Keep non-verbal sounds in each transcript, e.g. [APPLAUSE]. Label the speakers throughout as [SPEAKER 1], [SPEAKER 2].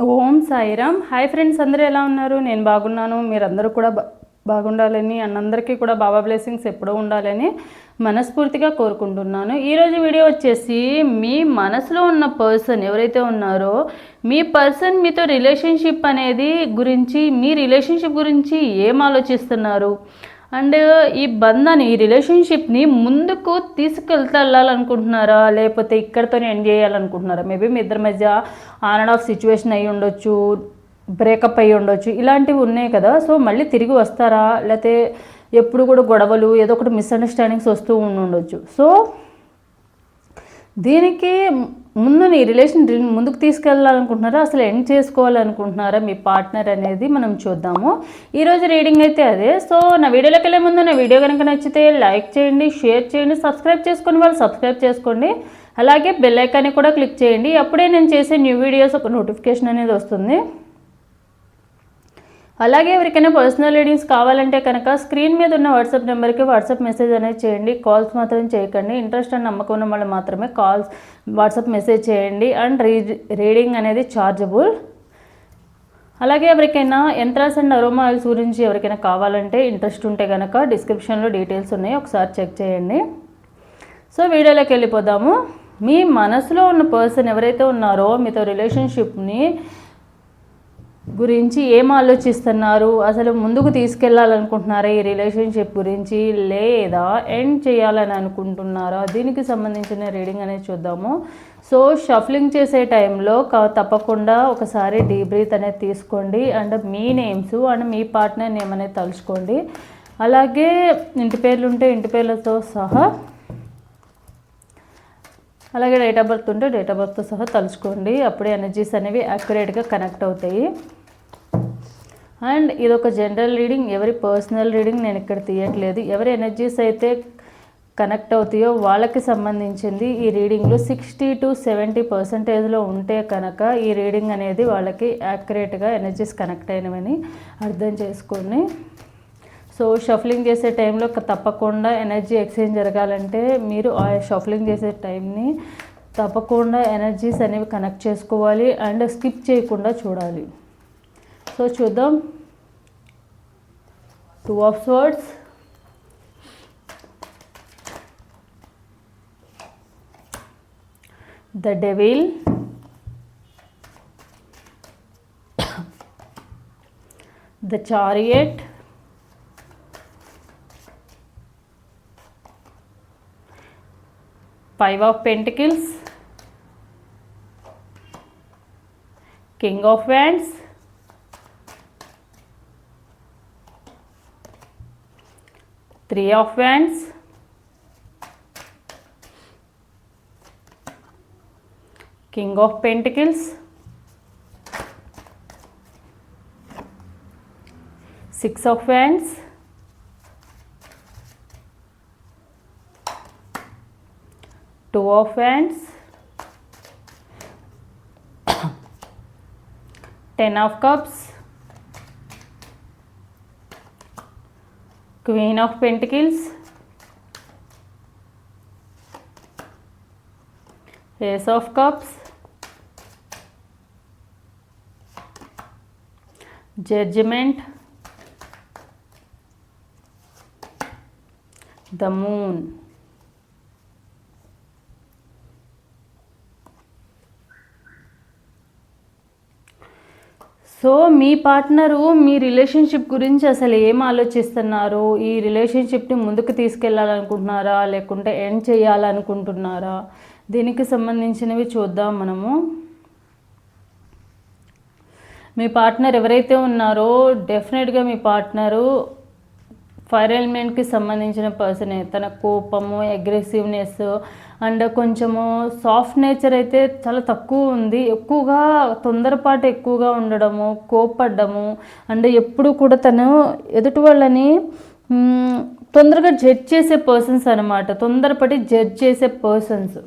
[SPEAKER 1] ఓం Sairam. Hi friends అందరూ ఎలా ఉన్నారు? నేను బాగున్నాను. మీరందరూ కూడా బా- బాగుండాలని అన్నందరికీ కూడా బాబా బ్లెస్సింగ్స్ ఎప్పుడూ ఉండాలని మనస్ఫూర్తిగా కోరుకుంటున్నాను. ఈరోజు వీడియో వచ్చేసి మీ మనసులో ఉన్న పర్సన్ ఎవరైతే ఉన్నారో మీ పర్సన్ మీతో రిలేషన్షిప్ అనేది గురించి మీ రిలేషన్షిప్ గురించి ఏం ఆలోచిస్తున్నారు? అండ్ ఈ బంధాన్ని ఈ రిలేషన్షిప్ని ముందుకు తీసుకెళ్తాలనుకుంటున్నారా లేకపోతే ఇక్కడితోనే ఎండ్ చేయాలనుకుంటున్నారా? మేబీ మీ ఇద్దరి మధ్య ఆన్ అండ్ ఆఫ్ సిచ్యువేషన్ అయ్యి ఉండొచ్చు బ్రేకప్ అయ్యి ఉండొచ్చు ఇలాంటివి ఉన్నాయి కదా. సో మళ్ళీ తిరిగి వస్తారా? లేకపోతే ఎప్పుడు కూడా గొడవలు ఏదో ఒకటి మిస్అండర్స్టాండింగ్స్ వస్తూ ఉండి ఉండొచ్చు సో దీనికి ముందు నీ రిలేషన్ ముందుకు తీసుకెళ్ళాలనుకుంటున్నారా? అసలు ఎండ్ చేసుకోవాలనుకుంటున్నారా మీ పార్ట్నర్ అనేది మనం చూద్దాము. ఈరోజు రీడింగ్ అయితే అదే. సో నా వీడియోలోకి వెళ్ళే ముందు నా వీడియో కనుక నచ్చితే లైక్ చేయండి షేర్ చేయండి సబ్స్క్రైబ్ చేసుకుని వాళ్ళు సబ్స్క్రైబ్ చేసుకోండి. అలాగే బెల్ ఐకాన్ని కూడా క్లిక్ చేయండి. అప్పుడే నేను చేసే న్యూ వీడియోస్ ఒక నోటిఫికేషన్ అనేది వస్తుంది. అలాగే ఎవరికైనా పర్సనల్ రీడింగ్స్ కావాలంటే కనుక స్క్రీన్ మీద ఉన్న వాట్సాప్ నెంబర్కి వాట్సాప్ మెసేజ్ అనేది చేయండి. కాల్స్ మాత్రం చేయకండి. ఇంట్రెస్ట్ అండ్ నమ్మకం ఉన్న వాళ్ళు మాత్రమే కాల్స్ వాట్సాప్ మెసేజ్ చేయండి. అండ్ రీ రీడింగ్ అనేది చార్జబుల్ అలాగే ఎవరికైనా యంత్రాస్ అండ్ అరోమా ఆయిల్స్ గురించి ఎవరికైనా కావాలంటే ఇంట్రెస్ట్ ఉంటే కనుక డిస్క్రిప్షన్లో డీటెయిల్స్ ఉన్నాయి. ఒకసారి చెక్ చేయండి. సో వీడియోలోకి వెళ్ళిపోదాము. మీ మనసులో ఉన్న పర్సన్ ఎవరైతే ఉన్నారో మీతో రిలేషన్షిప్ని గురించి ఏం ఆలోచిస్తున్నారు? అసలు ముందుకు తీసుకెళ్ళాలనుకుంటున్నారా ఈ రిలేషన్షిప్ గురించి? లేదా ఎండ్ చేయాలని అనుకుంటున్నారా? దీనికి సంబంధించిన రీడింగ్ అనేది చూద్దాము. సో షఫ్లింగ్ చేసే టైంలో క- తప్పకుండా ఒకసారి డీ బ్రీత్ అనేది తీసుకోండి. అండ్ మీ నేమ్స్ అండ్ మీ పార్ట్నర్ నేమ్ అనేది తలుచుకోండి. అలాగే ఇంటి పేర్లు ఉంటే ఇంటి పేర్లతో సహా అలాగే డేట్ ఆఫ్ బర్త్ ఉంటే డేట్ ఆఫ్ బర్త్తో సహా తలుచుకోండి. అప్పుడే ఎనర్జీస్ అనేవి యాక్యురేట్గా కనెక్ట్ అవుతాయి. అండ్ ఇది ఒక జనరల్ రీడింగ్ ఎవరి పర్సనల్ రీడింగ్ నేను ఇక్కడ తీయట్లేదు. ఎవరి ఎనర్జీస్ అయితే కనెక్ట్ అవుతాయో వాళ్ళకి సంబంధించింది ఈ రీడింగ్లో సిక్స్టీ టు సెవెంటీ పర్సెంటేజ్లో ఉంటే కనుక ఈ రీడింగ్ అనేది వాళ్ళకి యాక్యురేట్గా ఎనర్జీస్ కనెక్ట్ అయినవని అర్థం చేసుకోండి. సో షఫ్లింగ్ చేసే టైంలో తప్పకుండా ఎనర్జీ ఎక్స్చేంజ్ జరగాలంటే మీరు ఆ షఫ్లింగ్ చేసే టైంని తప్పకుండా ఎనర్జీస్ అనేవి కనెక్ట్ చేసుకోవాలి అండ్ స్కిప్ చేయకుండా చూడాలి. సో చూద్దాం. Two of swords the devil the chariot five of pentacles. King of wands. Three of wands. King of pentacles. Six of wands two of wands ten of cups. Queen of pentacles. Ace of cups. Judgment. The moon so me partner మీ relationship గురించి అసలు ఏం ఆలోచిస్తున్నారు? ఈ రిలేషన్షిప్ని ముందుకు తీసుకెళ్ళాలనుకుంటున్నారా? లేకుంటే end చేయాలనుకుంటున్నారా? దీనికి సంబంధించినవి చూద్దాం మనము. మీ పార్ట్నర్ ఎవరైతే ఉన్నారో డెఫినెట్గా మీ పార్ట్నరు ఫైర్ ఎలిమెంట్కి సంబంధించిన పర్సనే తన కోపము అగ్రెసివ్నెస్ అండ్ కొంచెము సాఫ్ట్ నేచర్ అయితే చాలా తక్కువ ఉంది. ఎక్కువగా తొందరపాటు ఎక్కువగా ఉండడము కోప్పడ్డము అండ్ ఎప్పుడు కూడా తను ఎదుటి వాళ్ళని తొందరగా జడ్జ్ చేసే పర్సన్స్ అనమాట తొందరపడి జడ్జ్ చేసే పర్సన్స్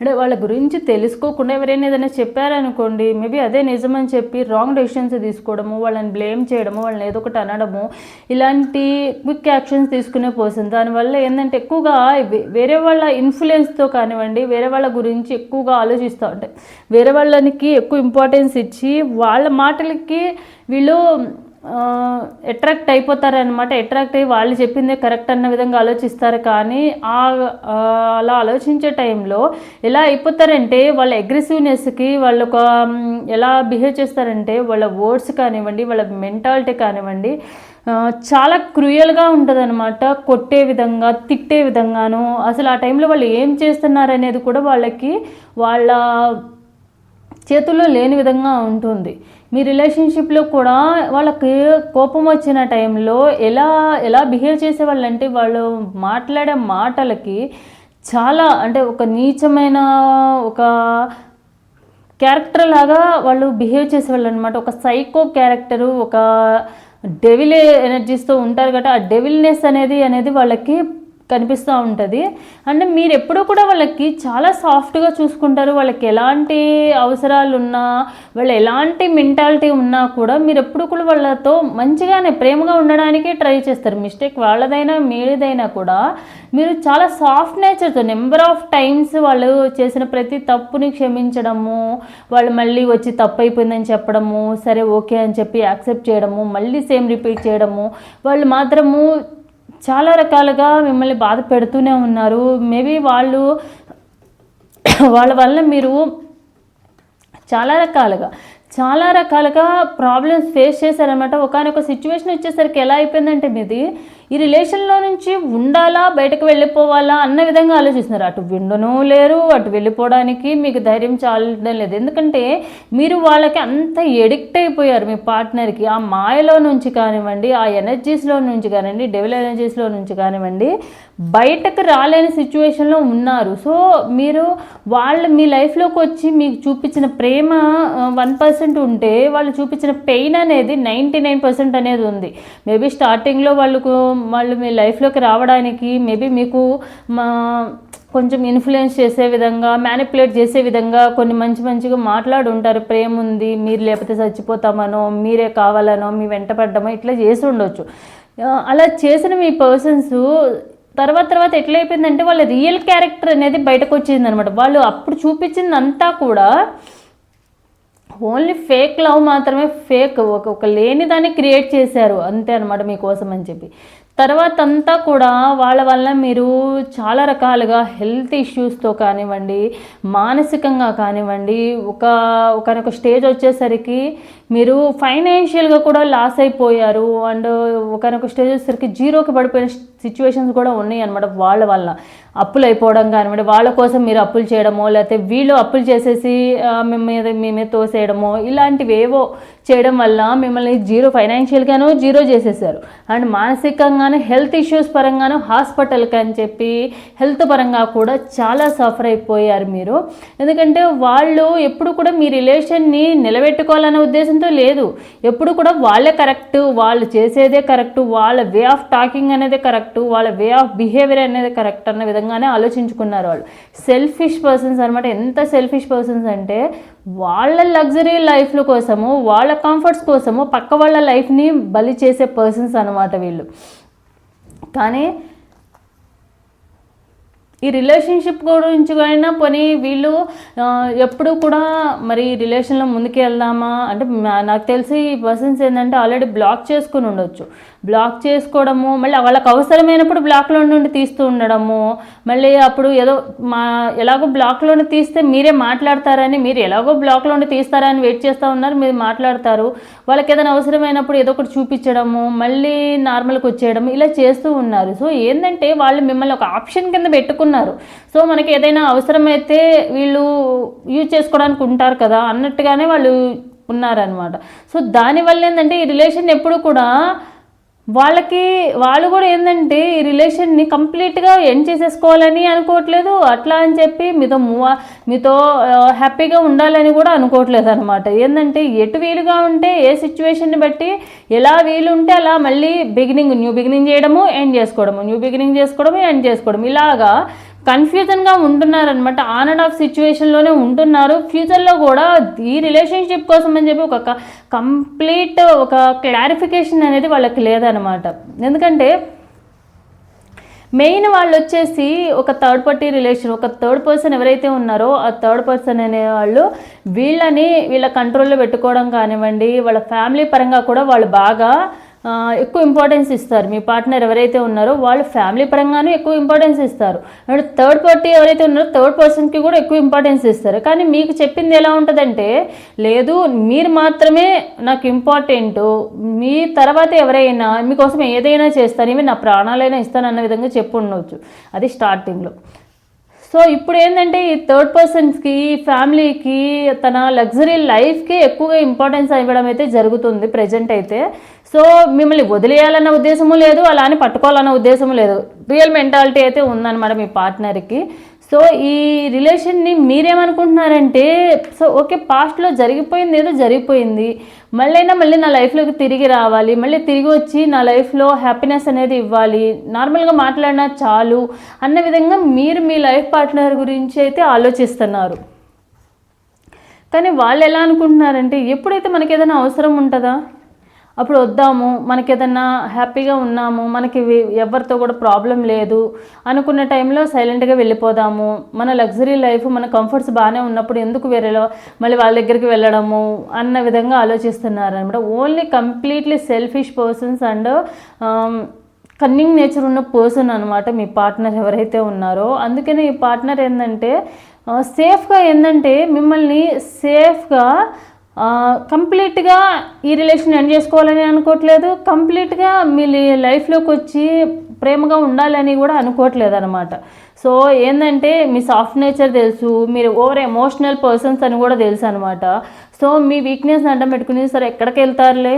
[SPEAKER 1] అంటే వాళ్ళ గురించి తెలుసుకోకుండా ఎవరైనా ఏదైనా చెప్పారనుకోండి మేబీ అదే నిజమని చెప్పి రాంగ్ డెసిషన్స్ తీసుకోవడము వాళ్ళని బ్లేమ్ చేయడము వాళ్ళని ఏదో ఒకటి అనడము ఇలాంటి క్విక్ యాక్షన్స్ తీసుకునే పర్సన్ దానివల్ల ఏంటంటే ఎక్కువగా వే- వేరే వాళ్ళ ఇన్ఫ్లుయెన్స్తో కానివ్వండి వేరే వాళ్ళ గురించి ఎక్కువగా ఆలోచిస్తూ ఉంటాయి వేరే వాళ్ళకి ఎక్కువ ఇంపార్టెన్స్ ఇచ్చి వాళ్ళ మాటలకి వీళ్ళు అట్రాక్ట్ అయిపోతారనమాట అట్రాక్ట్ అయ్యి వాళ్ళు చెప్పిందే కరెక్ట్ అన్న విధంగా ఆలోచిస్తారు కానీ అలా ఆలోచించే టైంలో ఎలా అయిపోతారంటే వాళ్ళ అగ్రెసివ్నెస్కి వాళ్ళు ఒక ఎలా బిహేవ్ చేస్తారంటే వాళ్ళ వర్డ్స్ కానివ్వండి వాళ్ళ మెంటాలిటీ కానివ్వండి చాలా క్రూయల్గా ఉంటుందన్నమాట. కొట్టే విధంగా తిట్టే విధంగాను అసలు ఆ టైంలో వాళ్ళు ఏం చేస్తున్నారు అనేది కూడా వాళ్ళకి వాళ్ళ చేతుల్లో లేని విధంగా ఉంటుంది. మీ రిలేషన్షిప్లో కూడా వాళ్ళకి కోపం వచ్చిన టైంలో ఎలా ఎలా బిహేవ్ చేసేవాళ్ళంటే వాళ్ళు మాట్లాడే మాటలకి చాలా అంటే ఒక నీచమైన ఒక క్యారెక్టర్ లాగా వాళ్ళు బిహేవ్ చేసేవాళ్ళు అనమాట ఒక సైకో క్యారెక్టరు ఒక డెవిల్ ఎనర్జీస్తో ఉంటారు కాబట్టి ఆ డెవిల్నెస్ అనేది అనేది వాళ్ళకి కనిపిస్తూ ఉంటుంది. అంటే మీరు ఎప్పుడూ కూడా వాళ్ళకి చాలా సాఫ్ట్గా చూసుకుంటారు. వాళ్ళకి ఎలాంటి అవసరాలు ఉన్నా వాళ్ళు ఎలాంటి మెంటాలిటీ ఉన్నా కూడా మీరు ఎప్పుడు కూడా వాళ్ళతో మంచిగానే ప్రేమగా ఉండడానికి ట్రై చేస్తారు. మిస్టేక్ వాళ్ళదైనా మీదైనా కూడా మీరు చాలా సాఫ్ట్ నేచర్తో నెంబర్ ఆఫ్ టైమ్స్ వాళ్ళు చేసిన ప్రతి తప్పుని క్షమించడము వాళ్ళు మళ్ళీ వచ్చి తప్పు అయిపోయిందని చెప్పడము సరే ఓకే అని చెప్పి యాక్సెప్ట్ చేయడము మళ్ళీ సేమ్ రిపీట్ చేయడము వాళ్ళు మాత్రము చాలా రకాలుగా మిమ్మల్ని బాధ పెడుతూనే ఉన్నారు. మేబీ వాళ్ళు [COUGHS] వాళ్ళ వల్ల మీరు చాలా రకాలుగా చాలా రకాలుగా ప్రాబ్లమ్స్ ఫేస్ చేశారనమాట ఒకనొక సిచ్యువేషన్ వచ్చేసరికి ఎలా అయిపోయిందంటే మీది ఈ రిలేషన్లో నుంచి ఉండాలా బయటకు వెళ్ళిపోవాలా అన్న విధంగా ఆలోచిస్తున్నారు. అటు విండను లేరు అటు వెళ్ళిపోవడానికి మీకు ధైర్యం చాలడం లేదు. ఎందుకంటే మీరు వాళ్ళకి అంత ఎడిక్ట్ అయిపోయారు మీ పార్ట్నర్కి ఆ మాయలో నుంచి కానివ్వండి ఆ ఎనర్జీస్లో నుంచి కానివ్వండి డెవల్ ఎనర్జీస్లో నుంచి కానివ్వండి బయటకు రాలేని సిచ్యువేషన్లో ఉన్నారు. సో మీరు వాళ్ళు మీ లైఫ్లోకి వచ్చి మీకు చూపించిన ప్రేమ వన్ పర్సెంట్ ఉంటే వాళ్ళు చూపించిన పెయిన్ అనేది నైంటీ నైన్ పర్సెంట్ అనేది ఉంది. మేబీ స్టార్టింగ్లో వాళ్ళకు వాళ్ళు మీ లైఫ్లోకి రావడానికి మేబీ మీకు మా కొంచెం ఇన్ఫ్లుయెన్స్ చేసే విధంగా మ్యానిపులేట్ చేసే విధంగా కొన్ని మంచి మంచిగా మాట్లాడు ఉంటారు. ప్రేమ ఉంది మీరు లేకపోతే చచ్చిపోతామనో మీరే కావాలనో మీ వెంట పడ్డమో ఇట్లా చేసి ఉండొచ్చు. అలా చేసిన మీ పర్సన్స్ తర్వాత తర్వాత ఎట్లయిపోయిందంటే వాళ్ళ రియల్ క్యారెక్టర్ అనేది బయటకు వచ్చింది అనమాట వాళ్ళు అప్పుడు చూపించిందంతా కూడా ఓన్లీ ఫేక్ లవ్ మాత్రమే ఫేక్ ఒక ఒక లేని దాన్ని క్రియేట్ చేశారు. అంతే అనమాట మీకోసం అని చెప్పి. తర్వాత అంతా కూడా వాళ్ళ వల్ల మీరు చాలా రకాలుగా హెల్త్ ఇష్యూస్తో కానివ్వండి మానసికంగా కానివ్వండి ఒక ఒకనొక స్టేజ్ వచ్చేసరికి మీరు ఫైనాన్షియల్గా కూడా లాస్ అయిపోయారు అండ్ ఒకనొక స్టేజ్ వచ్చేసరికి జీరోకి పడిపోయిన సిచ్యువేషన్స్ కూడా ఉన్నాయి అనమాట వాళ్ళ వల్ల. అప్పులు అయిపోవడం కానివ్వండి వాళ్ళ కోసం మీరు అప్పులు చేయడమో లేకపోతే వీళ్ళు అప్పులు చేసేసి మేము మీ మీద మీ మీద తోసేయడమో ఇలాంటివి ఏవో చేయడం వల్ల మిమ్మల్ని జీరో ఫైనాన్షియల్గాను జీరో చేసేసారు. అండ్ మానసికంగాను హెల్త్ ఇష్యూస్ పరంగాను హాస్పిటల్కి అని చెప్పి హెల్త్ పరంగా కూడా చాలా సఫర్ అయిపోయారు మీరు. ఎందుకంటే వాళ్ళు ఎప్పుడు కూడా మీ రిలేషన్ని నిలబెట్టుకోవాలనే ఉద్దేశంతో లేదు. ఎప్పుడు కూడా వాళ్ళే కరెక్ట్ వాళ్ళు చేసేదే కరెక్ట్ వాళ్ళ వే ఆఫ్ టాకింగ్ అనేది కరెక్ట్ వాళ్ళ వే ఆఫ్ బిహేవియర్ అనేది కరెక్ట్ అన్న విధంగానే ఆలోచించుకున్నారు వాళ్ళు. సెల్ఫిష్ పర్సన్స్ అనమాట ఎంత సెల్ఫిష్ పర్సన్స్ అంటే వాళ్ళ లగ్జరీ లైఫ్ల కోసము వాళ్ళ కంఫర్ట్స్ కోసము పక్క వాళ్ళ లైఫ్ని బలి చేసే పర్సన్స్ అనమాట వీళ్ళు. కానీ ఈ రిలేషన్షిప్ గురించి అయినా పోనీ వీళ్ళు ఎప్పుడు కూడా మరి రిలేషన్లో ముందుకు వెళ్దామా అంటే నాకు తెలిసి ఈ పర్సన్స్ ఏంటంటే ఆల్రెడీ బ్లాక్ చేసుకుని ఉండొచ్చు. బ్లాక్ చేసుకోవడము మళ్ళీ వాళ్ళకి అవసరమైనప్పుడు బ్లాక్లో నుండి తీస్తూ ఉండడము మళ్ళీ అప్పుడు ఏదో మా ఎలాగో బ్లాక్లోనే తీస్తే మీరే మాట్లాడతారని మీరు ఎలాగో బ్లాక్లో తీస్తారని వెయిట్ చేస్తూ ఉన్నారు మీరు మాట్లాడతారు. వాళ్ళకి ఏదైనా అవసరమైనప్పుడు ఏదో ఒకటి చూపించడము మళ్ళీ నార్మల్కి వచ్చేయడం ఇలా చేస్తూ ఉన్నారు. సో ఏంటంటే వాళ్ళు మిమ్మల్ని ఒక ఆప్షన్ కింద పెట్టుకున్నారు. సో మనకి ఏదైనా అవసరమైతే వీళ్ళు యూజ్ చేసుకోవడానికి ఉంటారు కదా అన్నట్టుగానే వాళ్ళు ఉన్నారనమాట సో దానివల్ల ఏంటంటే ఈ రిలేషన్ ఎప్పుడు కూడా వాళ్ళకి వాళ్ళు కూడా ఏంటంటే ఈ రిలేషన్ని కంప్లీట్గా ఎండ్ చేసేసుకోవాలని అనుకోవట్లేదు. అట్లా అని చెప్పి మీతో మీతో హ్యాపీగా ఉండాలని కూడా అనుకోవట్లేదు అనమాట ఏంటంటే ఎటు వీలుగా ఉంటే ఏ సిచ్యువేషన్ని బట్టి ఎలా వీలు ఉంటే అలా మళ్ళీ బిగినింగ్ న్యూ బిగినింగ్ చేయడము ఎండ్ చేసుకోవడము న్యూ బిగినింగ్ చేసుకోవడము ఎండ్ చేసుకోవడం ఇలాగా కన్ఫ్యూజన్గా ఉంటున్నారనమాట ఆన్ అండ్ ఆఫ్ సిచ్యువేషన్లోనే ఉంటున్నారు. ఫ్యూచర్లో కూడా ఈ రిలేషన్షిప్ కోసం అని చెప్పి ఒక కంప్లీట్ ఒక క్లారిఫికేషన్ అనేది వాళ్ళకి లేదనమాట ఎందుకంటే మెయిన్ వాళ్ళు వచ్చేసి ఒక థర్డ్ పార్టీ రిలేషన్ ఒక థర్డ్ పర్సన్ ఎవరైతే ఉన్నారో ఆ థర్డ్ పర్సన్ అనే వాళ్ళు వీళ్ళని వీళ్ళ కంట్రోల్లో పెట్టుకోవడం కానివ్వండి వాళ్ళ ఫ్యామిలీ పరంగా కూడా వాళ్ళు బాగా ఎక్కువ ఇంపార్టెన్స్ ఇస్తారు. మీ పార్ట్నర్ ఎవరైతే ఉన్నారో వాళ్ళు ఫ్యామిలీ పరంగానూ ఎక్కువ ఇంపార్టెన్స్ ఇస్తారు. అండ్ థర్డ్ పార్టీ ఎవరైతే ఉన్నారో థర్డ్ పర్సన్కి కూడా ఎక్కువ ఇంపార్టెన్స్ ఇస్తారు. కానీ మీకు చెప్పింది ఎలా ఉంటుందంటే లేదు మీరు మాత్రమే నాకు ఇంపార్టెంట్ మీ తర్వాత ఎవరైనా మీకోసం ఏదైనా చేస్తాను ఇవి నా ప్రాణాలైనా ఇస్తాను అన్న విధంగా చెప్పు ఉండవచ్చు అది స్టార్టింగ్లో సో ఇప్పుడు ఏంటంటే ఈ థర్డ్ పర్సన్స్కి ఫ్యామిలీకి తన లగ్జరీ లైఫ్కి ఎక్కువగా ఇంపార్టెన్స్ ఇవ్వడం అయితే జరుగుతుంది ప్రజెంట్ అయితే. సో మిమ్మల్ని వదిలేయాలన్న ఉద్దేశము లేదు అలా అని పట్టుకోవాలన్న ఉద్దేశము లేదు. రియల్ మెంటాలిటీ అయితే ఉందన్నమాట మీ పార్ట్నర్కి. సో ఈ రిలేషన్ని మీరేమనుకుంటున్నారంటే సో ఓకే పాస్ట్లో జరిగిపోయింది ఏదో జరిగిపోయింది. మళ్ళైనా మళ్ళీ నా లైఫ్లోకి తిరిగి రావాలి. మళ్ళీ తిరిగి వచ్చి నా లైఫ్లో హ్యాపీనెస్ అనేది ఇవ్వాలి. నార్మల్గా మాట్లాడినా చాలు అన్న విధంగా మీరు మీ లైఫ్ పార్ట్నర్ గురించి అయితే ఆలోచిస్తున్నారు. కానీ వాళ్ళు ఎలా అనుకుంటున్నారంటే ఎప్పుడైతే మనకి ఏదైనా అవసరం ఉంటుందా? అప్పుడు వద్దాము మనకి ఏదన్నా హ్యాపీగా ఉన్నాము మనకి ఎవరితో కూడా ప్రాబ్లం లేదు అనుకున్న టైంలో సైలెంట్గా వెళ్ళిపోదాము. మన లగ్జరీ లైఫ్ మన కంఫర్ట్స్ బాగానే ఉన్నప్పుడు ఎందుకు వేరే మళ్ళీ వాళ్ళ దగ్గరికి వెళ్ళడము అన్న విధంగా ఆలోచిస్తున్నారు అనమాట only completely selfish persons and cunning nature ఉన్న పర్సన్ అనమాట మీ పార్ట్నర్ ఎవరైతే ఉన్నారో. అందుకనే ఈ పార్ట్నర్ ఏంటంటే సేఫ్గా uh, ఏంటంటే మిమ్మల్ని సేఫ్గా కంప్లీట్గా ఈ రిలేషన్ ఎండ్ చేసుకోవాలని అనుకోవట్లేదు. కంప్లీట్గా మీ లైఫ్లోకి వచ్చి ప్రేమగా ఉండాలని కూడా అనుకోవట్లేదు అనమాట సో ఏంటంటే మీ సాఫ్ట్ నేచర్ తెలుసు మీరు ఓవర్ ఎమోషనల్ పర్సన్స్ అని కూడా తెలుసు అనమాట సో మీ వీక్నెస్ అడ్డం పెట్టుకుని సరే ఎక్కడికి వెళ్తారులే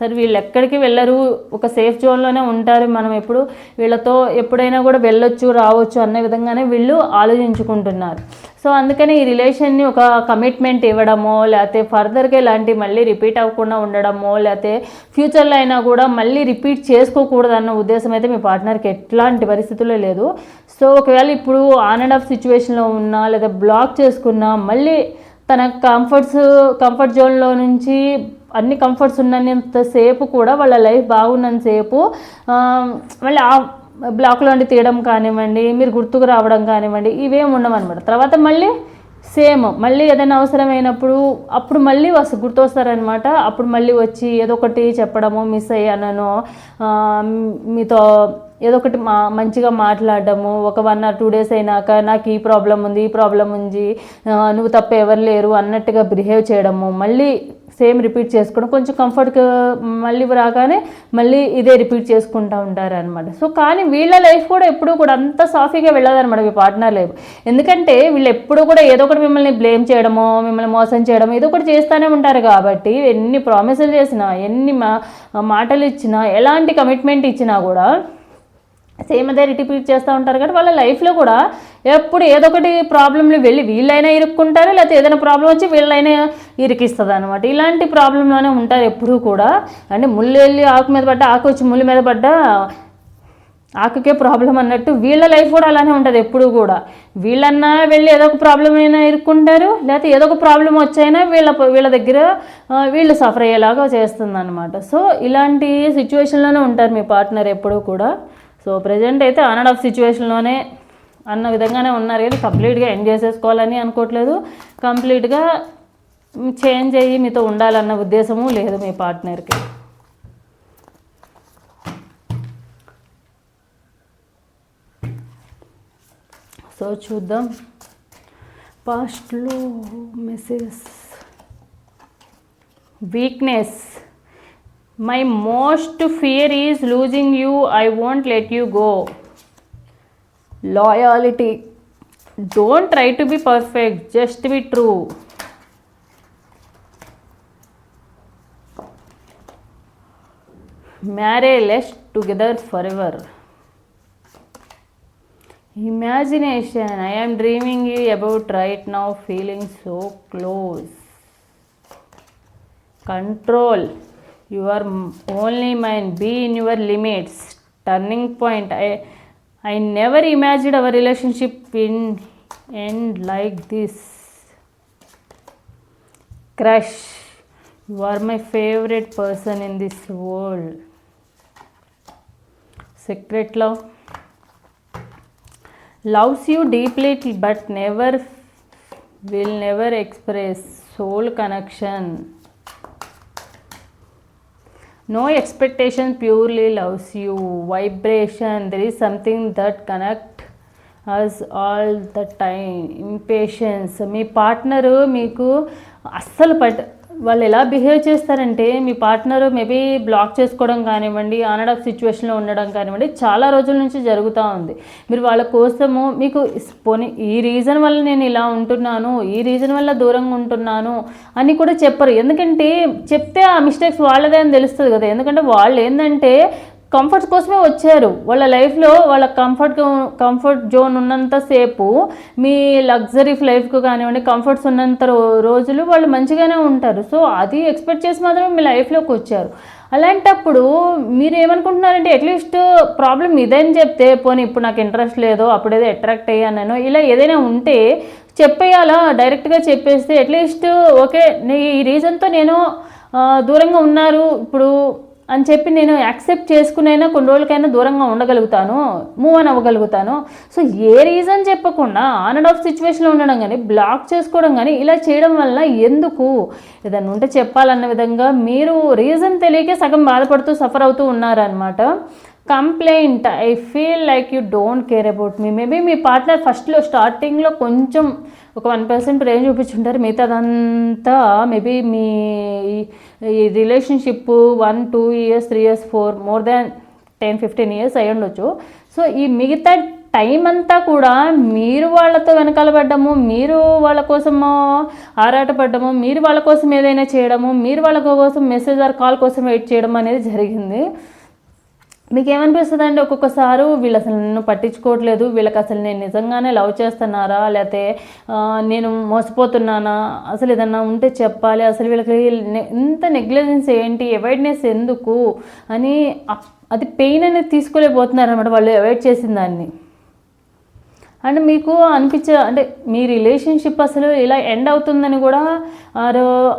[SPEAKER 1] సరే వీళ్ళు ఎక్కడికి వెళ్ళరు. ఒక సేఫ్ జోన్లోనే ఉంటారు. మనం ఎప్పుడు వీళ్ళతో ఎప్పుడైనా కూడా వెళ్ళొచ్చు రావచ్చు అనే విధంగానే వీళ్ళు ఆలోచించుకుంటున్నారు. సో అందుకని ఈ రిలేషన్ని ఒక కమిట్మెంట్ ఇవ్వడమో లేకపోతే ఫర్దర్గా ఇలాంటి మళ్ళీ రిపీట్ అవ్వకుండా ఉండడమో లేకపోతే ఫ్యూచర్లో అయినా కూడా మళ్ళీ రిపీట్ చేసుకోకూడదు అన్న ఉద్దేశం అయితే మీ పార్ట్నర్కి ఎట్లాంటి పరిస్థితుల్లో లేదు. సో ఒకవేళ ఇప్పుడు ఆన్ అండ్ ఆఫ్ సిచ్యువేషన్లో ఉన్నా లేదా బ్లాక్ చేసుకున్నా మళ్ళీ తన కంఫర్ట్స్ కంఫర్ట్ జోన్లో నుంచి అన్ని కంఫర్ట్స్ ఉన్నంతసేపు కూడా వాళ్ళ లైఫ్ బాగున్నంతసేపు మళ్ళీ ఆ బ్లాక్లో నుండి తీయడం కానివ్వండి మీరు గుర్తుకు రావడం కానివ్వండి ఇవేం ఉండమన్నమాట తర్వాత మళ్ళీ సేమ్ మళ్ళీ ఏదైనా అవసరమైనప్పుడు అప్పుడు మళ్ళీ వస్తు గుర్తొస్తారనమాట అప్పుడు మళ్ళీ వచ్చి ఏదో ఒకటి చెప్పడము మిస్ అయ్యానను మీతో ఏదో ఒకటి మా మంచిగా మాట్లాడడము ఒక వన్ ఆర్ టూ డేస్ అయినాక నాకు ఈ ప్రాబ్లం ఉంది ఈ ప్రాబ్లం ఉంది నువ్వు తప్ప ఎవరు లేరు అన్నట్టుగా బిహేవ్ చేయడము మళ్ళీ సేమ్ రిపీట్ చేసుకోవడం కొంచెం కంఫర్ట్గా మళ్ళీ రాగానే మళ్ళీ ఇదే రిపీట్ చేసుకుంటూ ఉంటారు అనమాట సో కానీ వీళ్ళ లైఫ్ కూడా ఎప్పుడూ కూడా అంత సాఫీగా వెళ్ళదన్నమాట మీ పార్ట్నర్ లైఫ్ ఎందుకంటే వీళ్ళు ఎప్పుడూ కూడా ఏదో ఒకటి మిమ్మల్ని బ్లేమ్ చేయడమో మిమ్మల్ని మోసం చేయడము ఏదో ఒకటి చేస్తూనే ఉంటారు కాబట్టి ఎన్ని ప్రామిసులు చేసినా ఎన్ని మా మాటలు ఇచ్చినా ఎలాంటి కమిట్మెంట్ ఇచ్చినా కూడా సేమ్ అదే రిపీట్ చేస్తూ ఉంటారు కాబట్టి వాళ్ళ లైఫ్లో కూడా ఎప్పుడు ఏదో ఒకటి ప్రాబ్లంలో వెళ్ళి వీళ్ళైనా ఇరుక్కుంటారు? లేకపోతే ఏదైనా ప్రాబ్లం వచ్చి వీళ్ళైనా ఇరికిస్తుంది అనమాట ఇలాంటి ప్రాబ్లంలోనే ఉంటారు ఎప్పుడూ కూడా. అంటే ముళ్ళు వెళ్ళి ఆకు మీద పడ్డ ఆకు వచ్చి ముళ్ళు మీద పడ్డ ఆకుకే ప్రాబ్లం అన్నట్టు వీళ్ళ లైఫ్ కూడా అలానే ఉంటుంది ఎప్పుడు కూడా. వీళ్ళన్నా వెళ్ళి ఏదో ఒక ప్రాబ్లం అయినా ఇరుక్కుంటారు లేకపోతే ఏదో ఒక ప్రాబ్లం వచ్చైనా వీళ్ళ వీళ్ళ దగ్గర వీళ్ళు సఫర్ అయ్యేలాగా చేస్తుంది అనమాట సో ఇలాంటి సిచ్యువేషన్లోనే ఉంటారు మీ పార్ట్నర్ ఎప్పుడూ కూడా. సో ప్రజెంట్ అయితే ఆన్ అండ్ ఆఫ్ సిచ్యువేషన్లోనే అన్న విధంగానే ఉన్నారు. కానీ కంప్లీట్గా ఎండ్ చేసేసుకోవాలని అనుకోవట్లేదు. కంప్లీట్గా చేంజ్ అయ్యి మీతో ఉండాలన్న ఉద్దేశము లేదు మీ పార్ట్నర్కి సో చూద్దాం. పాస్ట్లో message weakness My most fear is losing you. I won't let you go. Loyalty. Don't try to be perfect, just be true. Marry less together forever. Imagination. I am dreaming you about right now, feeling so close. Control you are only mine be in your limits. Turning point. I i never imagined our relationship in end like this. Crush. You are my favorite person in this world. Secret love. Loves you deeply but never will never express soul connection. No expectation purely loves you vibration there is something that connect us all the time impatience me partner మీకు అస్సలు పట్ వాళ్ళు ఎలా behave చేస్తారంటే మీ partner maybe block చేసుకోవడం కానివ్వండి on off సిచ్యువేషన్లో ఉండడం కానివ్వండి చాలా రోజుల నుంచి జరుగుతూ ఉంది. మీరు వాళ్ళ కోసము మీకు పోనీ ఈ రీజన్ వల్ల నేను ఇలా ఉంటున్నాను ఈ రీజన్ వల్ల దూరంగా ఉంటున్నాను అని కూడా చెప్పరు. ఎందుకంటే చెప్తే ఆ మిస్టేక్స్ వాళ్ళదే అని తెలుస్తుంది కదా. ఎందుకంటే వాళ్ళు ఏంటంటే కంఫర్ట్స్ కోసమే వచ్చారు. వాళ్ళ లైఫ్లో వాళ్ళ కంఫర్ట్ కంఫర్ట్ జోన్ ఉన్నంతసేపు మీ లగ్జరీ లైఫ్కు కానివ్వండి కంఫర్ట్స్ ఉన్నంత రోజులు వాళ్ళు మంచిగానే ఉంటారు. సో అది ఎక్స్పెక్ట్ చేసి మాత్రమే మీ లైఫ్లోకి వచ్చారు. అలాంటప్పుడు మీరు ఏమనుకుంటున్నారంటే అట్లీస్ట్ ప్రాబ్లం ఇదని చెప్తే పోనీ ఇప్పుడు నాకు ఇంట్రెస్ట్ లేదు అప్పుడేదో అట్రాక్ట్ అయ్యాను ఇలా ఏదైనా ఉంటే చెప్పేయాలా? డైరెక్ట్గా చెప్పేస్తే అట్లీస్ట్ ఓకే ఈ రీజన్తో నేను దూరంగా ఉన్నారు. ఇప్పుడు అని చెప్పి నేను యాక్సెప్ట్ చేసుకునైనా కొన్ని రోజులకైనా దూరంగా ఉండగలుగుతాను మూవ్ అని అవ్వగలుగుతాను. సో ఏ రీజన్ చెప్పకుండా ఆన్ అండ్ ఆఫ్ సిచ్యువేషన్లో ఉండడం కానీ బ్లాక్ చేసుకోవడం కానీ ఇలా చేయడం వల్ల ఎందుకు? ఏదన్నా ఉంటే చెప్పాలన్న విధంగా మీరు రీజన్ తెలియకే సగం బాధపడుతూ సఫర్ అవుతూ ఉన్నారనమాట complaint I feel like you don't care about me maybe మీ పార్ట్నర్ ఫస్ట్లో స్టార్టింగ్లో కొంచెం ఒక వన్ పర్సెంట్ ప్రేమ చూపించుంటారు. మిగతాదంతా మేబీ మీ ఈ relationship one two years three years four more than ten fifteen years అయి ఉండొచ్చు. సో ఈ మిగతా టైం అంతా కూడా మీరు వాళ్ళతో వెనకాల పడ్డము మీరు వాళ్ళ కోసము ఆరాటపడ్డము మీరు వాళ్ళ కోసం ఏదైనా చేయడము మీరు వాళ్ళ కోసం మెసేజ్ ఆర్ కాల్ కోసం వెయిట్ చేయడం అనేది జరిగింది. మీకు ఏమనిపిస్తుంది అండి ఒక్కొక్కసారి వీళ్ళు అసలు నన్ను పట్టించుకోవట్లేదు. వీళ్ళకి అసలు నేను నిజంగానే లవ్ చేస్తున్నారా? లేకపోతే నేను మోసపోతున్నానా? అసలు ఏదన్నా ఉంటే చెప్పాలి. అసలు వీళ్ళకి ఇంత నెగ్లెజెన్స్ ఏంటి? అవాయిడ్నెస్ ఎందుకు? అని అప్- అది పెయిన్ అనేది తీసుకోలేకపోతున్నారు అనమాట వాళ్ళు అవాయిడ్ చేసిన దాన్ని. అండ్ మీకు అనిపించే అంటే మీ రిలేషన్షిప్ అసలు ఇలా ఎండ్ అవుతుందని కూడా ఆరు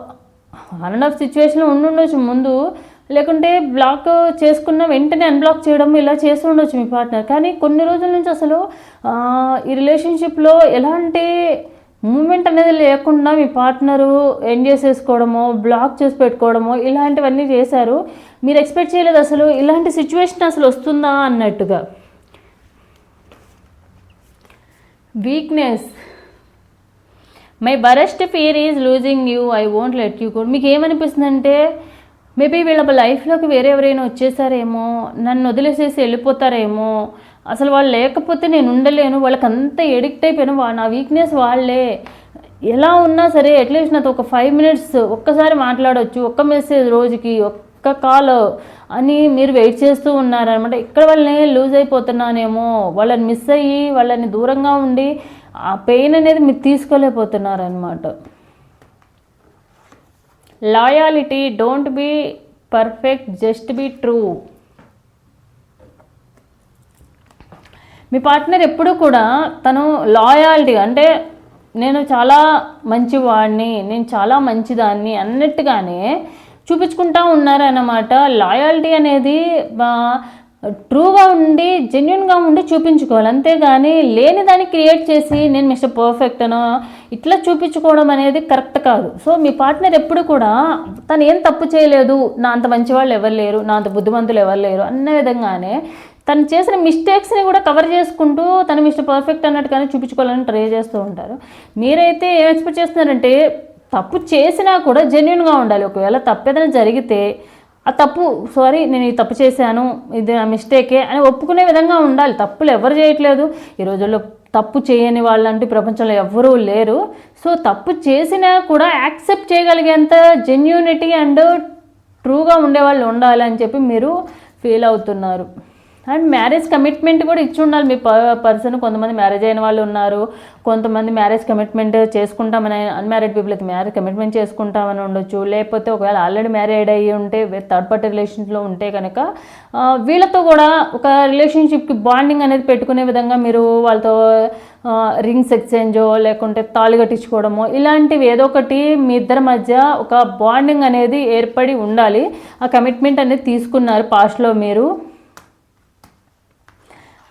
[SPEAKER 1] ఆన్ అండ్ ఆఫ్ సిచ్యువేషన్లో ఉండుండొచ్చు. ముందు లేకుంటే బ్లాక్ చేసుకున్న వెంటనే అన్బ్లాక్ చేయడం ఇలా చేస్తూ ఉండొచ్చు మీ పార్ట్నర్ కానీ కొన్ని రోజుల నుంచి అసలు ఈ రిలేషన్షిప్లో ఎలాంటి మూమెంట్ అనేది లేకుండా మీ పార్ట్నరు ఎండ్ చేసేసుకోవడమో బ్లాక్ చేసి పెట్టుకోవడమో ఇలాంటివన్నీ చేశారు. మీరు ఎక్స్పెక్ట్ చేయలేదు అసలు ఇలాంటి సిచ్యువేషన్ అసలు వస్తుందా అన్నట్టుగా? Weakness my worst fear is losing you I won't let you కూడా మీకు ఏమనిపిస్తుందంటే మేబీ వీళ్ళ లైఫ్లోకి వేరే ఎవరైనా వచ్చేసారేమో నన్ను వదిలేసేసి వెళ్ళిపోతారేమో అసలు వాళ్ళు లేకపోతే నేను ఉండలేను వాళ్ళకి అంత ఎడిక్ట్ అయిపోయాను నా వీక్నెస్ వాళ్ళే. ఎలా ఉన్నా సరే అట్లీస్ట్ నాతో ఒక ఫైవ్ మినిట్స్ ఒక్కసారి మాట్లాడవచ్చు ఒక్క మెసేజ్ రోజుకి ఒక్క కాల్ అని మీరు వెయిట్ చేస్తూ ఉన్నారనమాట ఇక్కడ వాళ్ళని లూజ్ అయిపోతున్నానేమో వాళ్ళని మిస్ అయ్యి వాళ్ళని దూరంగా ఉండి ఆ పెయిన్ అనేది మీరు తీసుకోలేకపోతున్నారనమాట loyalty don't be perfect just be true. Me partner ఎప్పుడు కూడా తను లాయాలిటీ అంటే నేను చాలా మంచివాడిని నేను చాలా మంచిదాన్ని అన్నట్టుగానే చూపించుకుంటా ఉన్నారన్నమాట. లాయాలిటీ అనేది ట్రూగా ఉండి జెన్యున్గా ఉండి చూపించుకోవాలి. అంతేగాని లేని దాన్ని క్రియేట్ చేసి నేను మిస్టర్ పర్ఫెక్ట్ అనో ఇట్లా చూపించుకోవడం అనేది కరెక్ట్ కాదు. సో మీ పార్ట్నర్ ఎప్పుడు కూడా తను ఏం తప్పు చేయలేదు నా అంత మంచి వాళ్ళు ఎవరు లేరు నా అంత బుద్ధిమంతులు ఎవరు లేరు అన్న విధంగానే తను చేసిన మిస్టేక్స్ని కూడా కవర్ చేసుకుంటూ తను మిస్టర్ పర్ఫెక్ట్ అన్నట్టుగానే చూపించుకోవాలని ట్రై చేస్తూ ఉంటారు. మీరైతే ఏం ఎక్స్పెక్ట్ చేస్తున్నారంటే తప్పు చేసినా కూడా జెన్యున్గా ఉండాలి. ఒకవేళ తప్పు ఏదైనా జరిగితే ఆ తప్పు సారీ నేను ఈ తప్పు చేశాను ఇది నా మిస్టేకే అని ఒప్పుకునే విధంగా ఉండాలి. తప్పులు ఎవరు చేయట్లేదు. ఈ రోజుల్లో తప్పు చేయని వాళ్ళంటూ ప్రపంచంలో ఎవ్వరూ లేరు. సో తప్పు చేసినా కూడా యాక్సెప్ట్ చేయగలిగేంత జెన్యూనిటీ అండ్ ట్రూగా ఉండేవాళ్ళు ఉండాలని చెప్పి మీరు ఫీల్ అవుతున్నారు. అండ్ మ్యారేజ్ కమిట్మెంట్ కూడా ఇచ్చి ఉండాలి. మీ పర్సన్ కొంతమంది మ్యారేజ్ అయిన వాళ్ళు ఉన్నారు. కొంతమంది మ్యారేజ్ కమిట్మెంట్ చేసుకుంటామని అన్మ్యారీడ్ పీపుల్ అయితే మ్యారేజ్ కమిట్మెంట్ చేసుకుంటామని ఉండొచ్చు. లేకపోతే ఒకవేళ ఆల్రెడీ మ్యారీడ్ అయ్యి ఉంటే థర్డ్ పార్టీ రిలేషన్స్లో ఉంటే కనుక వీళ్ళతో కూడా ఒక రిలేషన్షిప్కి బాండింగ్ అనేది పెట్టుకునే విధంగా మీరు వాళ్ళతో రింగ్స్ ఎక్స్చేంజో లేకుంటే తాళి కట్టించుకోవడమో ఇలాంటివి ఏదో ఒకటి మీ ఇద్దరి మధ్య ఒక బాండింగ్ అనేది ఏర్పడి ఉండాలి. ఆ కమిట్మెంట్ అనేది తీసుకున్నారు పాస్ట్లో మీరు.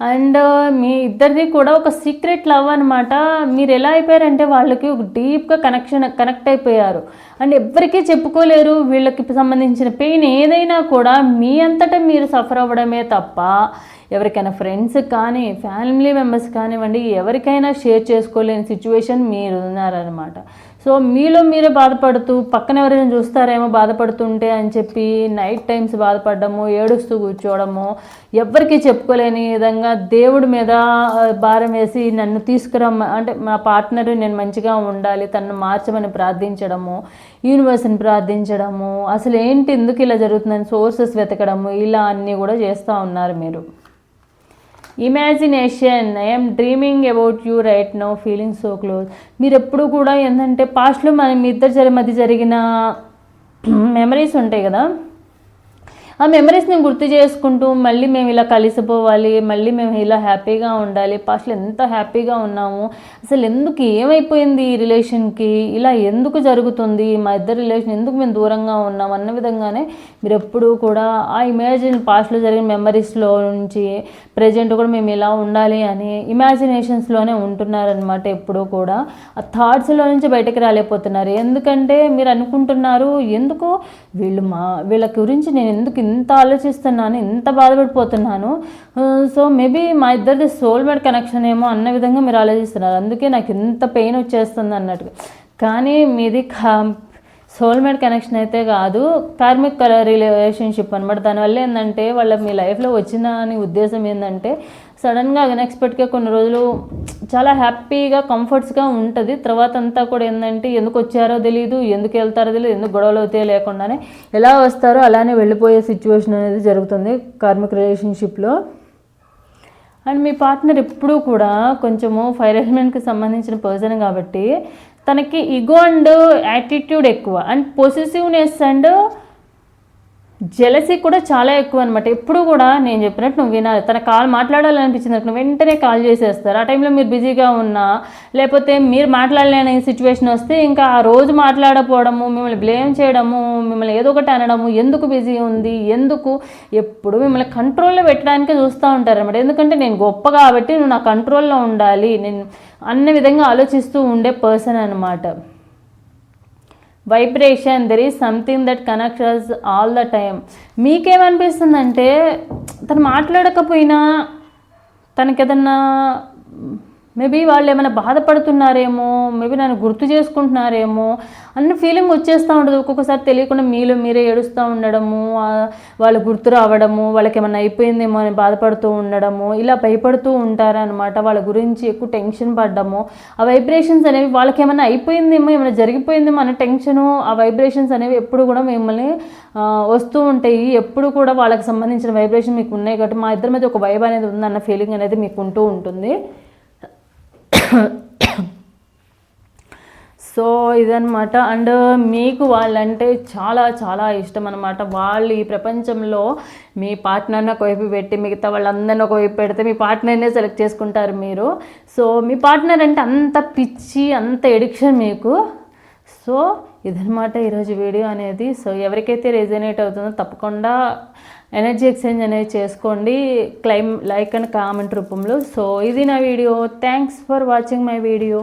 [SPEAKER 1] అండ్ మీ ఇద్దరిది కూడా ఒక సీక్రెట్ లవ్ అనమాట మీరు ఎలా అయిపోయారంటే వాళ్ళకి ఒక డీప్గా కనెక్షన్ కనెక్ట్ అయిపోయారు. అండ్ ఎవ్వరికీ చెప్పుకోలేరు వీళ్ళకి సంబంధించిన పెయిన్ ఏదైనా కూడా మీ అంతటా మీరు సఫర్ అవ్వడమే తప్ప ఎవరికైనా ఫ్రెండ్స్ కానీ ఫ్యామిలీ మెంబర్స్ కానివ్వండి ఎవరికైనా షేర్ చేసుకోలేని సిచ్యువేషన్ మీరు ఉన్నారనమాట సో మీలో మీరే బాధపడుతూ పక్కన ఎవరైనా చూస్తారేమో బాధపడుతుంటే అని చెప్పి నైట్ టైమ్స్ బాధపడడము ఏడుస్తూ కూర్చోవడము ఎవ్వరికీ చెప్పుకోలేని విధంగా దేవుడి మీద భారం వేసి నన్ను తీసుకురమ్మ అంటే మా పార్ట్నర్ నేను మంచిగా ఉండాలి తనను మార్చమని ప్రార్థించడము యూనివర్స్ని ప్రార్థించడము అసలు ఏంటి ఎందుకు ఇలా జరుగుతుందని సోర్సెస్ వెతకడము ఇలా అన్నీ కూడా చేస్తూ ఉన్నారు మీరు. Imagination I'm dreaming about you right no feeling so close మీరు ఎప్పుడు కూడా ఏంటంటే పాస్ట్లో మన మీ జరి మధ్య జరిగిన మెమరీస్ ఉంటాయి కదా? ఆ మెమరీస్ని గుర్తు చేసుకుంటూ మళ్ళీ మేము ఇలా కలిసిపోవాలి మళ్ళీ మేము ఇలా హ్యాపీగా ఉండాలి పాస్ట్లో ఎంత హ్యాపీగా ఉన్నాము అసలు ఎందుకు ఏమైపోయింది ఈ రిలేషన్కి ఇలా ఎందుకు జరుగుతుంది మా ఇద్దరు రిలేషన్ ఎందుకు మేము దూరంగా ఉన్నాం అన్న విధంగానే మీరు ఎప్పుడూ కూడా ఆ ఇమాజిన్ పాస్ట్లో జరిగిన మెమరీస్లో నుంచి ప్రజెంట్ కూడా మేము ఇలా ఉండాలి అని ఇమాజినేషన్స్లోనే ఉంటున్నారనమాట ఎప్పుడూ కూడా. ఆ థాట్స్లో నుంచి బయటకు రాలేకపోతున్నారు. ఎందుకంటే మీరు అనుకుంటున్నారు ఎందుకు వీళ్ళు మా వీళ్ళ గురించి నేను ఎందుకు ఇంత ఆలోచిస్తున్నాను ఇంత బాధపడిపోతున్నాను. సో మేబీ మా ఇద్దరిది సోల్మేట్ కనెక్షన్ ఏమో అన్న విధంగా మీరు ఆలోచిస్తున్నారు. అందుకే నాకు ఇంత పెయిన్ వచ్చేస్తుంది అన్నట్టు కానీ మీది కా సోల్మేట్ కనెక్షన్ అయితే కాదు కార్మిక్ రిలేషన్షిప్ అనమాట దానివల్ల ఏంటంటే వాళ్ళ మీ లైఫ్లో వచ్చిన అని ఉద్దేశం ఏంటంటే సడన్గా అన్ఎక్స్పెక్ట్గా కొన్ని రోజులు చాలా హ్యాపీగా కంఫర్ట్స్గా ఉంటుంది. తర్వాత అంతా కూడా ఏంటంటే ఎందుకు వచ్చారో తెలియదు ఎందుకు వెళ్తారో తెలియదు ఎందుకు గొడవలు అవుతాయో లేకుండానే ఎలా వస్తారో అలానే వెళ్ళిపోయే సిచ్యువేషన్ అనేది జరుగుతుంది కార్మిక రిలేషన్షిప్లో అండ్ మీ పార్ట్నర్ ఎప్పుడూ కూడా కొంచెము ఫైర్ ఎలిమెంట్కి సంబంధించిన పర్సన్ కాబట్టి తనకి ఈగో అండ్ యాటిట్యూడ్ ఎక్కువ. అండ్ పొసిసివ్నెస్ అండ్ జెలసీ కూడా చాలా ఎక్కువ అనమాట ఎప్పుడు కూడా నేను చెప్పినట్టు నువ్వు వినాలి. తన కాల్ మాట్లాడాలనిపించింది నువ్వు వెంటనే కాల్ చేసేస్తారు. ఆ టైంలో మీరు బిజీగా ఉన్నా లేకపోతే మీరు మాట్లాడలేని సిచ్యువేషన్ వస్తే ఇంకా ఆ రోజు మాట్లాడకపోవడము మిమ్మల్ని బ్లేమ్ చేయడము మిమ్మల్ని ఏదో ఒకటి అనడము ఎందుకు బిజీ ఉంది ఎందుకు ఎప్పుడు మిమ్మల్ని కంట్రోల్లో పెట్టడానికే చూస్తూ ఉంటారనమాట ఎందుకంటే నేను గొప్ప కాబట్టి నువ్వు నా కంట్రోల్లో ఉండాలి. నేను అన్న విధంగా ఆలోచిస్తూ ఉండే పర్సన్ అనమాట vibration there is something that connects all the time మీకేమనిపిస్తుందంటే తను మాట్లాడకపోయినా తనకి ఏదన్నా మేబీ వాళ్ళు ఏమైనా బాధపడుతున్నారేమో మేబీ నన్ను గుర్తు చేసుకుంటున్నారేమో అన్న ఫీలింగ్ వచ్చేస్తూ ఉంటుంది ఒక్కొక్కసారి తెలియకుండా మీలో మీరే ఏడుస్తూ ఉండడము వాళ్ళు గుర్తు రావడము వాళ్ళకి ఏమైనా అయిపోయిందేమో అని బాధపడుతూ ఉండడము ఇలా భయపడుతూ ఉంటారనమాట వాళ్ళ గురించి ఎక్కువ టెన్షన్ పడ్డము. ఆ వైబ్రేషన్స్ అనేవి వాళ్ళకి ఏమైనా అయిపోయిందేమో ఏమైనా జరిగిపోయిందేమో అనే టెన్షను ఆ వైబ్రేషన్స్ అనేవి ఎప్పుడు కూడా మిమ్మల్ని వస్తూ ఉంటాయి. ఎప్పుడు కూడా వాళ్ళకి సంబంధించిన వైబ్రేషన్ మీకు ఉన్నాయి. కాబట్టి మా ఇద్దరి మీద ఒక వైబ్ అనేది ఉందన్న ఫీలింగ్ అనేది మీకు ఉంటూ ఉంటుంది. సో ఇదనమాట అండ్ మీకు వాళ్ళంటే చాలా చాలా ఇష్టం అనమాట వాళ్ళు ఈ ప్రపంచంలో మీ పార్ట్నర్ని ఒకవైపు పెట్టి మిగతా వాళ్ళందరిని ఒకవైపు పెడితే మీ పార్ట్నర్నే సెలెక్ట్ చేసుకుంటారు మీరు. సో మీ పార్ట్నర్ అంటే అంత పిచ్చి అంత ఎడిక్షన్ మీకు. సో ఇదనమాట ఈరోజు వీడియో అనేది. సో ఎవరికైతే రెజనేట్ అవుతుందో తప్పకుండా ఎనర్జీ ఎక్స్చేంజ్ అనేది చేసుకోండి. క్లైమ్ లైక్ అండ్ కామెంట్ రూపంలో. సో ఇది నా video thanks for watching my video